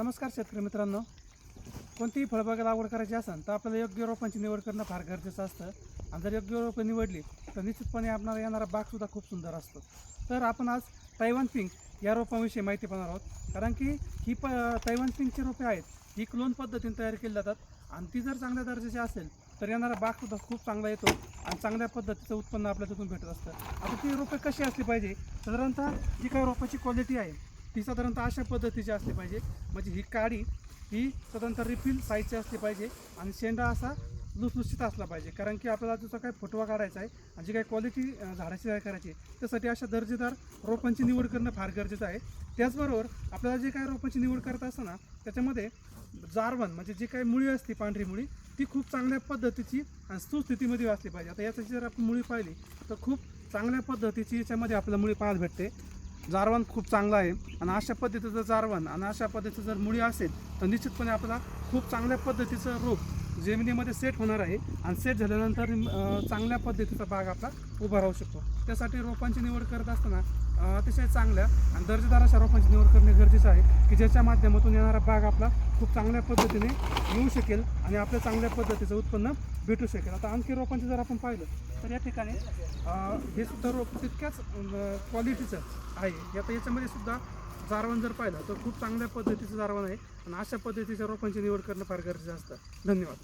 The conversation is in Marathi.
नमस्कार शेतकरी मित्रांनो. कोणतीही फळबागा लागवड करायची असेल तर आपल्याला योग्य रोपांची निवड करणं फार गरजेचं असतं. आणि जर योग्य रोपं निवडली तर निश्चितपणे आपणाला येणारा बागसुद्धा खूप सुंदर असतो. तर आपण आज तैवान पिंक या रोपांविषयी माहिती पाहणार आहोत. कारण की ही प तैवान पिंकची रोपे आहेत. ही क्लोन पद्धतीने तयार केली जातात. आणि ती जर चांगल्या दर्जाची असेल तर येणारा बागसुद्धा खूप चांगला येतो. आणि चांगल्या पद्धतीचं उत्पन्न आपल्या तिथून भेटत असतं. आता ती रोपे कशी असली पाहिजे? साधारणतः जी काही रोपाची क्वालिटी आहे ती साधारणतः अशा पद्धतीची असली पाहिजे. म्हणजे ही काडी ही साधारणतः रिफिल साईजची असली पाहिजे आणि शेंडा असा लुसलुशीत असला पाहिजे. कारण की आपल्याला त्याचा काही फोटवा काढायचा आहे आणि जी काही क्वालिटी झाडाची तयार करायची आहे, त्यासाठी अशा दर्जेदार रोपांची निवड करणं फार गरजेचं आहे. त्याचबरोबर आपल्याला जे काही रोपांची निवड करत असताना त्याच्यामध्ये जारवण म्हणजे जी काही मुळी असते पांढरी मुळी ती खूप चांगल्या पद्धतीची आणि सुस्थितीमध्ये असली पाहिजे. आता याची जर आपण मुळी पाहिली तर खूप चांगल्या पद्धतीची याच्यामध्ये आपल्याला मुळी पाहायला भेटते. जारवण खूप चांगलं आहे. आणि अशा पद्धतीचं जारवण आणि अशा पद्धतीचं जर मुळी असेल तर निश्चितपणे आपला खूप चांगल्या पद्धतीचं रोप जमिनीमध्ये सेट होणार आहे. आणि सेट झाल्यानंतर चांगल्या पद्धतीचा बाग आपला उभा राहू शकतो. त्यासाठी रोपांची निवड करत असताना अतिशय चांगल्या आणि दर्जेदार अशा रोपांची निवड करणे गरजेचं आहे की ज्याच्या माध्यमातून येणारा बाग आपला खूप चांगल्या पद्धतीने येऊ शकेल आणि आपल्या चांगल्या पद्धतीचं उत्पन्न भेटू शकेल. आता आणखी रोपांचं जर आपण पाहिलं तर या ठिकाणी हे सुद्धा रोप तितक्याच क्वालिटीचं आहे. आता याच्यामध्ये सुद्धा जारवण जर पाहिलं तर खूप चांगल्या पद्धतीचं जारवण आहे. आणि अशा पद्धतीच्या रोपांची निवड करणं फार गरजेचं असतं. धन्यवाद.